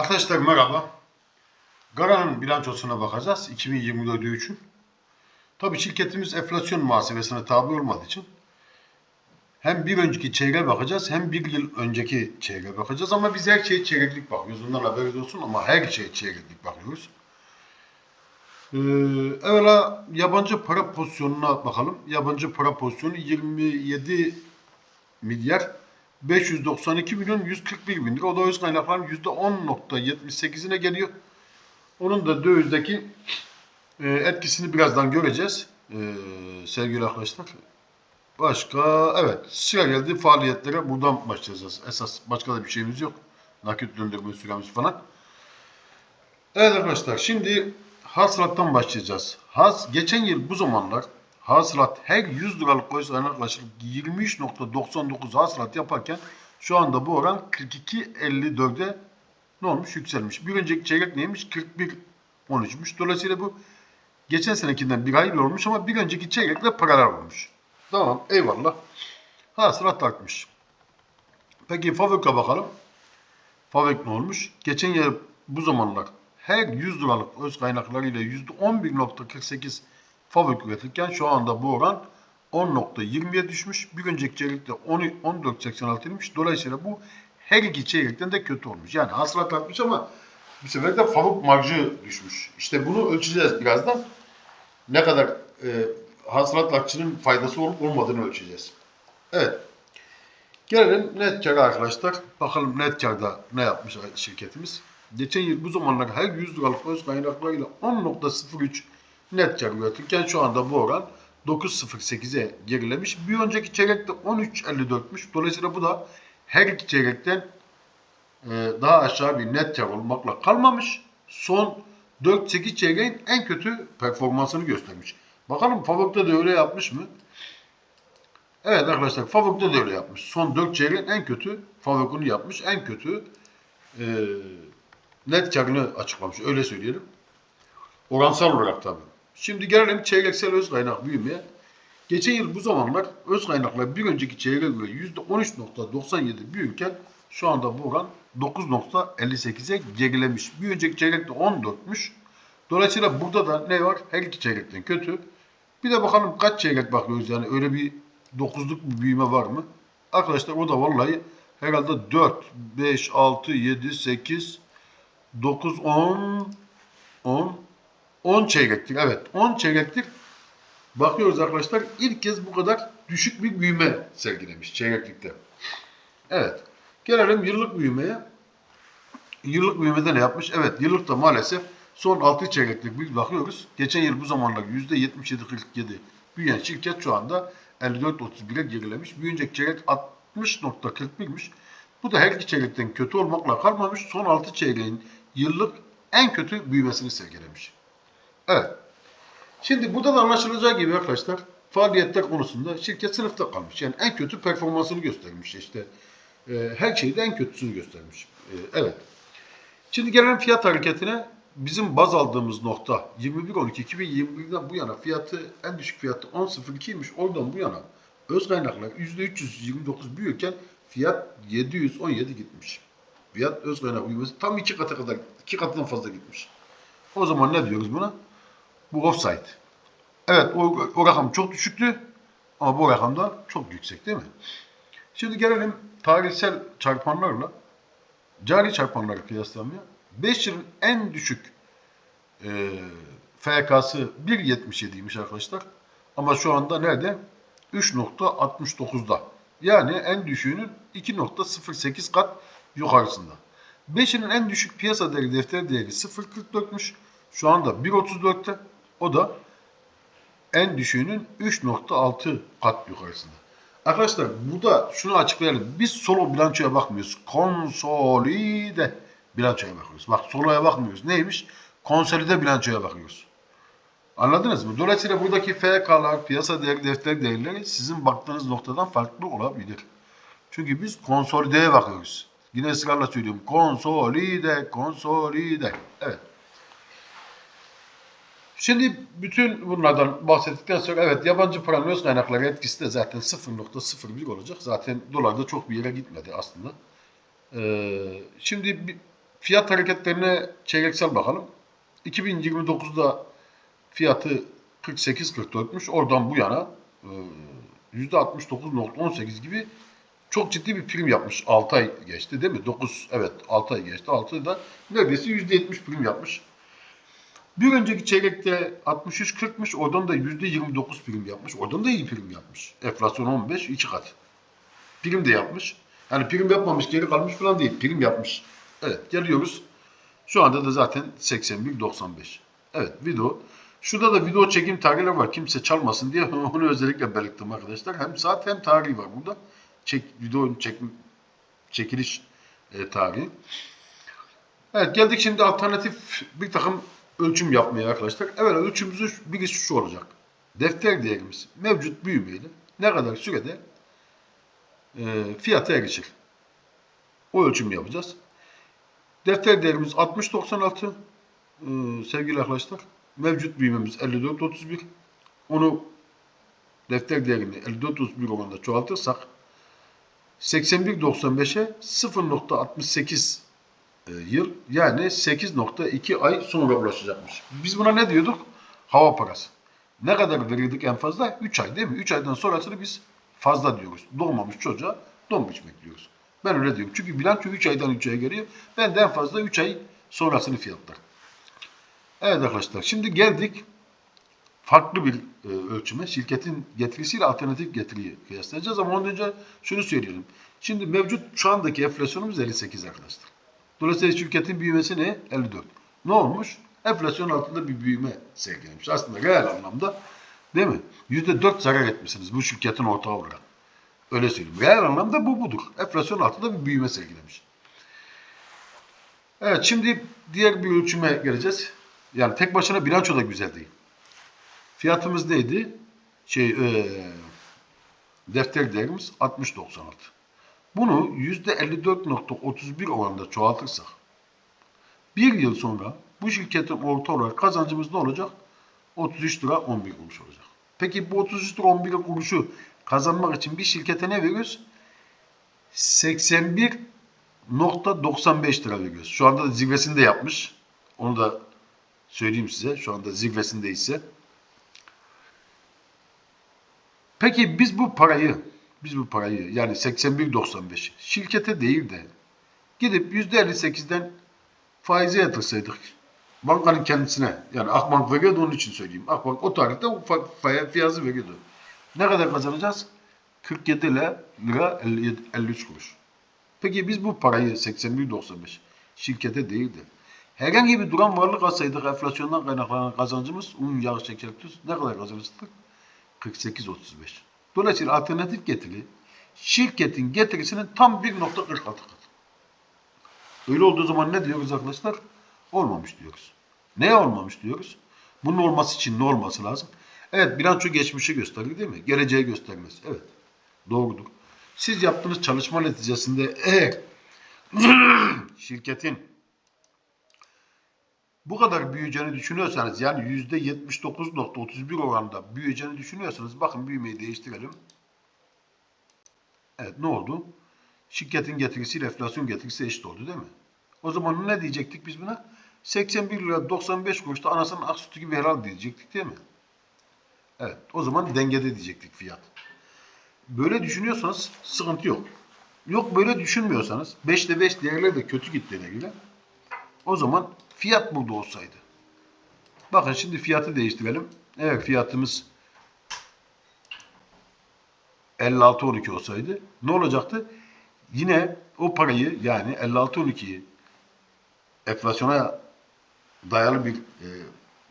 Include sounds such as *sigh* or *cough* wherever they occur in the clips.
Arkadaşlar merhaba. Gara'nın bilançosuna bakacağız 2024 için. Tabii şirketimiz enflasyon muhasebesine tabi olmadığı için hem bir önceki çeyreğe bakacağız hem bir yıl önceki çeyreğe bakacağız ama biz her şeye çeyreklik bakıyoruz. Bundan haberiniz olsun ama her şeye çeyreklik bakıyoruz. Ee, evvela yabancı para pozisyonuna bakalım. Yabancı para pozisyonu 27 milyar 592 milyon 141 bin lira. O da öz kaynakların %10.78'ine geliyor. Onun da dövizdeki e, etkisini birazdan göreceğiz e, sevgili arkadaşlar. Başka evet sıra geldi faaliyetlere buradan başlayacağız. Esas başka da bir şeyimiz yok. Nakit döndürme süremiz falan. Evet arkadaşlar şimdi hasılattan başlayacağız. Has geçen yıl bu zamanlar hasılat her 100 liralık koyusuna yaklaşık 23.99 hasılat yaparken şu anda bu oran 42.54'e ne olmuş? Yükselmiş. Bir önceki çeyrek neymiş? 41.13'müş. Dolayısıyla bu geçen senekinden bir hayli olmuş ama bir önceki çeyrekle paralar olmuş. Tamam eyvallah. Hasılat artmış. Peki Favök'e bakalım. Favök ne olmuş? Geçen yıl bu zamanlar her 100 liralık öz kaynaklarıyla %11.48 Favök üretirken şu anda bu oran 10.20'ye düşmüş. Bir önceki çeyrekte 10 14.86'ymış. Dolayısıyla bu her iki çeyrekten de kötü olmuş. Yani hasılat artmış ama bu sefer de Favök marjı düşmüş. İşte bunu ölçeceğiz birazdan. Ne kadar e, hasılat artışının faydası olup olmadığını ölçeceğiz. Evet. Gelelim net kâra arkadaşlar. Bakalım net kârda ne yapmış şirketimiz. Geçen yıl bu zamanlar her 100 liralık öz kaynaklarıyla 10.03 net kâr üretirken şu anda bu oran 9.08'e gerilemiş. Bir önceki çeyrekte 13.54'müş. Dolayısıyla bu da her iki çeyrekten e, daha aşağı bir net kâr olmakla kalmamış. Son 4-8 çeyreğin en kötü performansını göstermiş. Bakalım Favok'ta da öyle yapmış mı? Evet arkadaşlar Favok'ta da öyle yapmış. Son 4 çeyreğin en kötü Favok'unu yapmış. En kötü e, net karını açıklamış. Öyle söyleyelim. Oransal olarak tabii. Şimdi gelelim çeyreksel öz kaynak büyümeye. Geçen yıl bu zamanlar öz kaynaklar bir önceki çeyreğe göre %13.97 büyürken şu anda bu oran 9.58'e gerilemiş. Bir önceki çeyrekte 14'müş. Dolayısıyla burada da ne var? Her iki çeyrekten kötü. Bir de bakalım kaç çeyrek bakıyoruz yani öyle bir 9'luk bir büyüme var mı? Arkadaşlar o da vallahi herhalde 4, 5, 6, 7, 8, 9, 10, 10, 10 çeyrektir. Evet 10 çeyrektir. Bakıyoruz arkadaşlar ilk kez bu kadar düşük bir büyüme sergilemiş çeyreklikte. Evet. Gelelim yıllık büyümeye. Yıllık büyümede ne yapmış? Evet yıllıkta maalesef son 6 çeyreklik bir bakıyoruz. Geçen yıl bu zamanlar %77-47 büyüyen şirket şu anda 54-31'e gerilemiş. Önceki çeyrek 60.41'miş. Bu da her iki çeyrekten kötü olmakla kalmamış. Son 6 çeyreğin yıllık en kötü büyümesini sergilemiş. Evet. Şimdi burada da anlaşılacağı gibi arkadaşlar faaliyetler konusunda şirket sınıfta kalmış. Yani en kötü performansını göstermiş. İşte e, her şeyde en kötüsünü göstermiş. E, evet. Şimdi gelen fiyat hareketine bizim baz aldığımız nokta 21.12.2021'den bu yana fiyatı en düşük fiyatı 10.02'ymiş. Oradan bu yana öz kaynaklar %329 büyürken fiyat 717 gitmiş. Fiyat öz kaynak büyümesi tam iki katı kadar, iki katından fazla gitmiş. O zaman ne diyoruz buna? Bu offside. Evet o, o rakam çok düşüktü ama bu rakam da çok yüksek değil mi? Şimdi gelelim tarihsel çarpanlarla cari çarpanları kıyaslamaya. 5 yılın en düşük e, FK'sı 1.77'ymiş arkadaşlar. Ama şu anda nerede? 3.69'da. Yani en düşüğünün 2.08 kat yukarısında. 5 yılın en düşük piyasa değeri defter değeri 0.44'müş. Şu anda 1.34'te. O da en düşüğünün 3.6 kat yukarısında. Arkadaşlar burada şunu açıklayalım. Biz solo bilançoya bakmıyoruz. Konsolide bilançoya bakıyoruz. Bak soloya bakmıyoruz. Neymiş? Konsolide bilançoya bakıyoruz. Anladınız mı? Dolayısıyla buradaki FK'lar, piyasa değeri, defter değerleri sizin baktığınız noktadan farklı olabilir. Çünkü biz konsolideye bakıyoruz. Yine ısrarla söylüyorum. Konsolide, konsolide. Evet. Şimdi bütün bunlardan bahsettikten sonra evet yabancı paranın öz kaynakları etkisi de zaten 0.01 olacak. Zaten dolar da çok bir yere gitmedi aslında. Ee, şimdi Fiyat hareketlerine çeyreksel bakalım. 2029'da fiyatı 48.44'müş. Oradan bu yana e, %69.18 gibi çok ciddi bir prim yapmış. 6 ay geçti değil mi? 9 evet 6 ay geçti. 6 ayda neredeyse %70 prim yapmış. Bir önceki çeyrekte 63.40'mış. Oradan da %29 prim yapmış. Oradan da iyi prim yapmış. Enflasyon 15, 2 kat. Prim de yapmış. Yani prim yapmamış, geri kalmış falan değil. Prim yapmış. Evet, geliyoruz. Şu anda da zaten 81.95. Evet, video. Şurada da video çekim tarihleri var. Kimse çalmasın diye *laughs* onu özellikle belirttim arkadaşlar. Hem saat hem tarihi var burada. Çek, videonun çek, çekiliş e, tarihi. Evet geldik şimdi alternatif bir takım ölçüm yapmaya arkadaşlar. Evet ölçümümüzü birisi şu olacak. Defter değerimiz mevcut büyümeyle ne kadar sürede e, fiyata erişir. O ölçümü yapacağız. Defter değerimiz 60.96 e, sevgili arkadaşlar. Mevcut büyümemiz 54.31. Onu defter değerini 54.31 oranında çoğaltırsak 81.95'e 0.68 e, yıl yani 8.2 ay sonra ulaşacakmış. Biz buna ne diyorduk? Hava parası. Ne kadar verirdik en fazla? 3 ay değil mi? 3 aydan sonrasını biz fazla diyoruz. Doğmamış çocuğa don biçmek diyoruz. Ben öyle diyorum. Çünkü bilanço 3 aydan 3 aya geliyor. Ben de en fazla 3 ay sonrasını fiyatlar. Evet arkadaşlar şimdi geldik farklı bir e, ölçüme. Şirketin getirisiyle alternatif getiriyi kıyaslayacağız ama ondan önce şunu söyleyelim. Şimdi mevcut şu andaki enflasyonumuz 58 arkadaşlar. Dolayısıyla şirketin büyümesi ne? 54. Ne olmuş? Enflasyon altında bir büyüme sergilemiş. Aslında reel anlamda değil mi? %4 zarar etmişsiniz bu şirketin ortağı olarak. Öyle söyleyeyim. Reel anlamda bu budur. Enflasyon altında bir büyüme sergilemiş. Evet şimdi diğer bir ölçüme geleceğiz. Yani tek başına bilanço da güzel değil. Fiyatımız neydi? Şey, e, defter değerimiz 60.96. Bunu %54.31 oranında çoğaltırsak bir yıl sonra bu şirketin orta olarak kazancımız ne olacak? 33 lira 11 kuruş olacak. Peki bu 33 lira 11 kuruşu kazanmak için bir şirkete ne veriyoruz? 81.95 lira veriyoruz. Şu anda da zirvesinde yapmış. Onu da söyleyeyim size. Şu anda zirvesinde ise. Peki biz bu parayı biz bu parayı yani 81.95 şirkete değil de gidip %58'den faize yatırsaydık bankanın kendisine yani Akbank veriyordu onun için söyleyeyim. Akbank o tarihte o fiyazı veriyordu. Ne kadar kazanacağız? 47 lira, lira 57, 53 kuruş. Peki biz bu parayı 81.95 şirkete değil de herhangi bir duran varlık alsaydık enflasyondan kaynaklanan kazancımız un, yağ, şeker, tuz ne kadar kazanırdık? 48.35. Dolayısıyla alternatif getiri şirketin getirisinin tam 1.46 katı. Öyle olduğu zaman ne diyoruz arkadaşlar? Olmamış diyoruz. Ne olmamış diyoruz? Bunun olması için ne olması lazım? Evet bilanço geçmişi gösterir değil mi? Geleceği göstermez. Evet. Doğrudur. Siz yaptığınız çalışma neticesinde eğer *clears throat* şirketin bu kadar büyüyeceğini düşünüyorsanız yani %79.31 oranda büyüyeceğini düşünüyorsanız bakın büyümeyi değiştirelim. Evet ne oldu? Şirketin getirisiyle enflasyon getirisi eşit oldu değil mi? O zaman ne diyecektik biz buna? 81 lira 95 kuruşta anasının ak sütü gibi herhalde diyecektik değil mi? Evet o zaman dengede diyecektik fiyat. Böyle düşünüyorsanız sıkıntı yok. Yok böyle düşünmüyorsanız 5'te 5 değerler de kötü gittiğine göre o zaman fiyat burada olsaydı. Bakın şimdi fiyatı değiştirelim. Evet fiyatımız 56.12 olsaydı ne olacaktı? Yine o parayı yani 56.12'yi enflasyona dayalı bir e,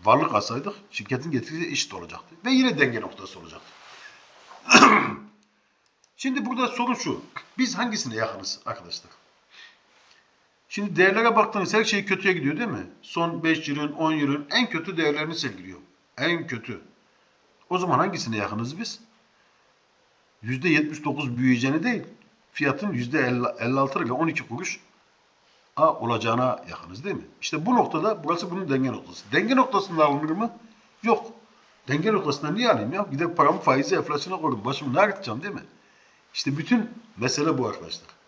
varlık alsaydık şirketin getirisi eşit olacaktı. Ve yine denge noktası olacaktı. *clears throat* Şimdi burada sorun şu. Biz hangisine yakınız arkadaşlar? Şimdi değerlere baktığınız her şey kötüye gidiyor değil mi? Son 5 yılın, 10 yılın en kötü değerlerini sergiliyor. En kötü. O zaman hangisine yakınız biz? %79 büyüyeceğini değil, fiyatın %56 ile 12 kuruş olacağına yakınız değil mi? İşte bu noktada burası bunun denge noktası. Denge noktasında alınır mı? Yok. Denge noktasında niye alayım ya? Gidip paramı faizi enflasyona koydum. Başımı ne ağrıtacağım değil mi? İşte bütün mesele bu arkadaşlar.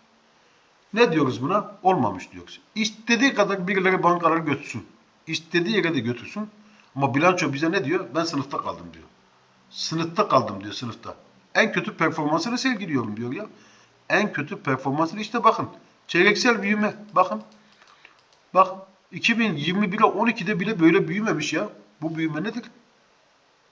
Ne diyoruz buna? Olmamış diyoruz. İstediği kadar birileri bankaları götürsün. İstediği yere de götürsün. Ama bilanço bize ne diyor? Ben sınıfta kaldım diyor. Sınıfta kaldım diyor sınıfta. En kötü performansını sergiliyorum diyor ya. En kötü performansını işte bakın. Çeyreksel büyüme. Bakın. Bak 2021'e 12'de bile böyle büyümemiş ya. Bu büyüme nedir?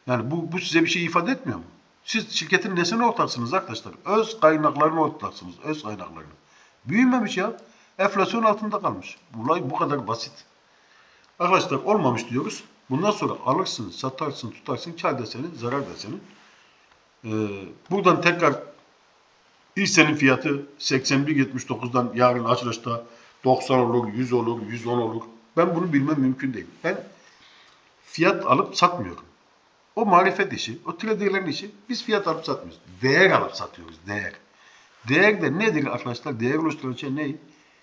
Yani bu, bu size bir şey ifade etmiyor mu? Siz şirketin nesine ortaksınız arkadaşlar? Öz kaynaklarına ortaksınız. Öz kaynaklarına. Büyümemiş ya. Enflasyon altında kalmış. Olay bu kadar basit. Arkadaşlar olmamış diyoruz. Bundan sonra alırsın, satarsın, tutarsın. Kar da senin, zarar da senin. Ee, buradan tekrar hissenin fiyatı 81.79'dan yarın açılışta 90 olur, 100 olur, 110 olur. Ben bunu bilmem mümkün değil. Ben fiyat alıp satmıyorum. O marifet işi, o traderlerin işi. Biz fiyat alıp satmıyoruz. Değer alıp satıyoruz, değer. Değer de nedir arkadaşlar? Değer oluşturan şey ne?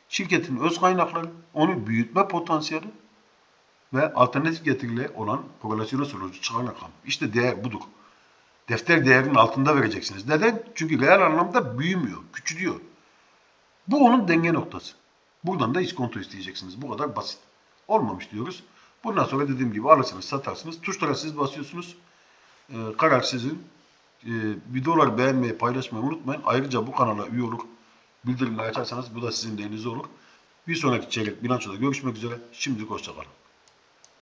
Şirketin öz kaynakları, onu büyütme potansiyeli ve alternatif getiriyle olan korelasyona sonucu çıkan rakam. İşte değer budur. Defter değerinin altında vereceksiniz. Neden? Çünkü reel anlamda büyümüyor, küçülüyor. Bu onun denge noktası. Buradan da iskonto isteyeceksiniz. Bu kadar basit. Olmamış diyoruz. Bundan sonra dediğim gibi alırsınız, satarsınız. Tuşlara siz basıyorsunuz. Ee, karar sizin. Ee, videoları beğenmeyi, paylaşmayı unutmayın. Ayrıca bu kanala üye olur. Bildirimleri açarsanız bu da sizin lehinize olur. Bir sonraki çeyrek bilançoda görüşmek üzere. Şimdilik hoşçakalın.